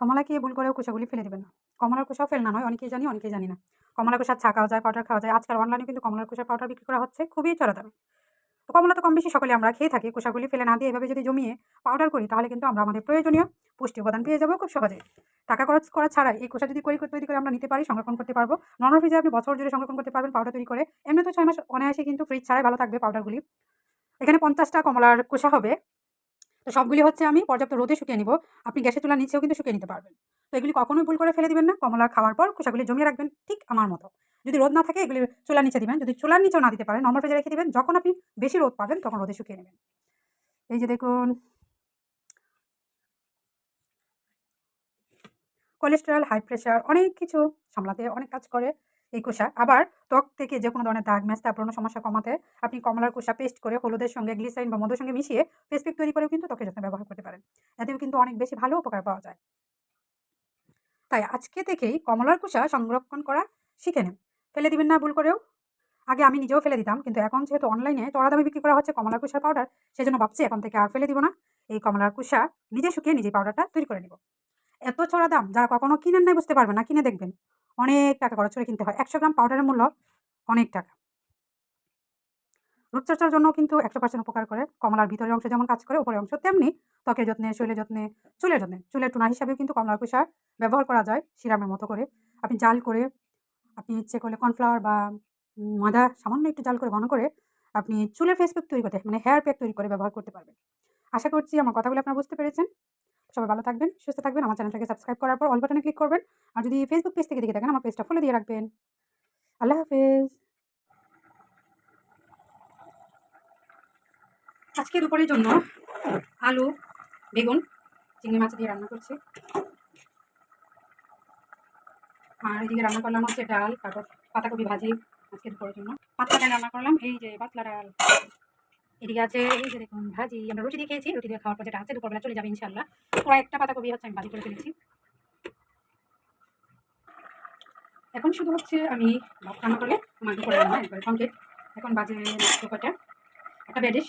কমলাকে ভুল করেও খোসাগুলি ফেলে দেবেন না? কমলার খোসাও ফেলনা নয়, অনেকেই জানি অনেকেই জানি না। কমলা খোসার ছা খাওয়া যায় পাউডার খাওয়া যায়। আজকাল অনলাইনে কিন্তু কমলার খোসার পাউডার বিক্রি করা হচ্ছে, খুবই চড়া দামে তো কমলা তো কম বেশি সকলে আমরা খেয়ে থাকি খোসাগুলি ফেলে না দিয়ে এভাবে যদি জমিয়ে পাউডার করি, তাহলে কিন্তু আমরা আমাদের প্রয়োজনীয় পুষ্টি উপাদান পেয়ে যাব খুব সহজে টাকা খরচ করা ছাড়াই এই খোসা যদি করি তৈরি করে আমরা নিতে পারি, সংরক্ষণ করতে পারব। নর্মাল ফ্রিজে আপনি বছর জুড়ে সংরক্ষণ করতে পারবেন পাউডার তৈরি করে। এমনি তো ছয় মাস অনায়াসে কিন্তু ফ্রিজ ছাড়াই ভালো থাকবে পাউডারগুলি এখানে পঞ্চাশটা কমলার খোসা হবে। তো সবগুলি হচ্ছে আমি পর্যাপ্ত রোদে শুকিয়ে নিব। আপনি গ্যাসের চুলার নিচেও কিন্তু শুকিয়ে নিতে পারবেন। তো এগুলি কখনোই ভুল করে ফেলে দিবেন না। কমলা খাওয়ার পর খোসাগুলি জমিয়ে রাখবেন, ঠিক আমার মতো। যদি রোদ না থাকে, এগুলি চুলার নিচে দিবেন। যদি চুলার নিচেও না দিতে পারেন নর্মাল ফ্রিজে রেখে দিবেন। যখন আপনি বেশি রোদ পাবেন, তখন রোদে শুকিয়ে নেবেন। এই যে দেখুন। কোলেস্টেরল হাই প্রেশার অনেক কিছু সামলাতে, অনেক কাজ করে। এই কোষা আবার ত্বক থেকে যে কোনো ধরনের দাগ ম্যাচ তারপর সমস্যা কমাতে আপনি কমলার কোষা পেস্ট করে হলুদের সঙ্গে গ্লিসাইন বা মধুর সঙ্গে মিশিয়ে প্যাক তৈরি করেও কিন্তু ত্বকের যত্ন ব্যবহার করতে পারেন। এতেও কিন্তু অনেক বেশি ভালো উপকার পাওয়া যায়। তাই আজকে থেকেই কমলার কোষা সংরক্ষণ করা শিখে নেন। ফেলে দিবেন না ভুল করেও। আগে আমি নিজেও ফেলে দিতাম, কিন্তু এখন যেহেতু অনলাইনে চড়া দামে বিক্রি করা হচ্ছে কমলার কুষার পাউডার সেজন্য ভাবছি এখন থেকে আর ফেলে দিব না। এই কমলার কুষা নিজে শুকিয়ে নিজেই পাউডারটা তৈরি করে নিব। এত চড়া দাম যারা কখনো কিনেন নাই বুঝতে পারবেন না, কিনে দেখবেন। অনেক টাকা খরচ করে কিনতে হয়। একশো গ্রাম পাউডারের মূল্য অনেক টাকা। রূপচর্চার জন্য কিন্তু একশো পার্সেন্ট উপকার করে। কমলার ভিতরের অংশ যেমন কাজ করে, উপরের অংশ তেমনি ত্বকের যত্নে, শরীরের যত্নে, চুলের যত্নে। চুলের টুনা হিসাবেও কিন্তু কমলার কুষা ব্যবহার করা যায় সিরামের মতো করে। আপনি জাল করে, আপনি ইচ্ছে করলে কর্নফ্লাওয়ার বা মাদা সামান্য একটু জাল করে ঘন করে আপনি চুলের ফেস প্যাক তৈরি করতে মানে হেয়ার প্যাক তৈরি করে ব্যবহার করতে পারবেন। আশা করছি আমার কথাগুলো আপনারা বুঝতে পেরেছেন। সবাই ভালো থাকবেন, সুস্থ থাকবেন। আমার চ্যানেলটাকে সাবস্ক্রাইব করার পর অল বাটনে ক্লিক করবেন। আর যদি ফেসবুক পেজ থেকে দেখে থাকেন, আমার পেজটা ফলো দিয়ে রাখবেন। আল্লাহ হাফেজ। আজকে দুপুরের জন্য আলু, বেগুন, চিংড়ি মাছ দিয়ে রান্না করছি। আর এদিকে রান্না করলাম হচ্ছে ডাল, তারপর পাতাকপি ভাজি আজকে দুপুরের জন্য। পাতলা ডাল রান্না করলাম, এই যে পাতলা ডাল। এদিকে আছে, এই যে দেখুন ভাজি আমরা রুটি দিয়ে খেয়েছি, রুটি দিয়ে খাওয়ার পর যেটা আছে, দুপুরবেলা চলে যাবে ইনশাল্লাহ কয়েকটা পাতাকপি হচ্ছে, আমি ভাজি করে ফেলেছি। এখন শুধু হচ্ছে আমি রান্না আমার দুপুরে রান্না একবারে কমপ্লিট এখন বাজে দুপুরটা। একটা বেডিশ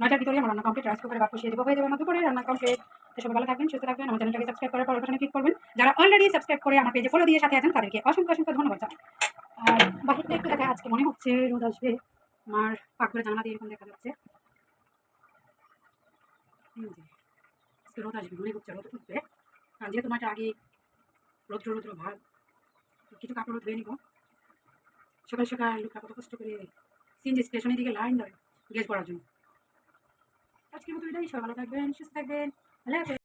নয়টার ভিতরে আমার রান্না কমপ্লিট রাইস কুকারে ভাত বসিয়ে দেবো, হয়ে যাবে আমার দুপুরে, রান্না কমপ্লিট সবাই ভালো থাকবেন, সুস্থ থাকবেন, আমার চ্যানেলটাকে সাবস্ক্রাইব করার পর ওখানে ক্লিক করবেন। যারা অলরেডি সাবস্ক্রাইব করে আমার পেজে ফলো দিয়ে সাথে আছেন, তাদেরকে অসংখ্য অসংখ্য ধন্যবাদ আর বাকিটা একটু দেখা, আজকে মনে হচ্ছে রোদ আসবে। আমার পাকঘরে জানা দিয়ে এরকম দেখা যাচ্ছে। রোদ আসবে মনে করছে রোদ উঠবে কারণ যেহেতু মাঠে আগে রৌদ্র রৌদ্র ভাব কিছু কাপড় ধুয়ে নিব। সকাল সকাল লোকটা কত কষ্ট করে সিএনজি স্টেশনের দিকে লাইন ধরে গ্যাস করার জন্য। আজকের মতো এটাই সকালে থাকবেন, সুস্থ থাকবেন ভালো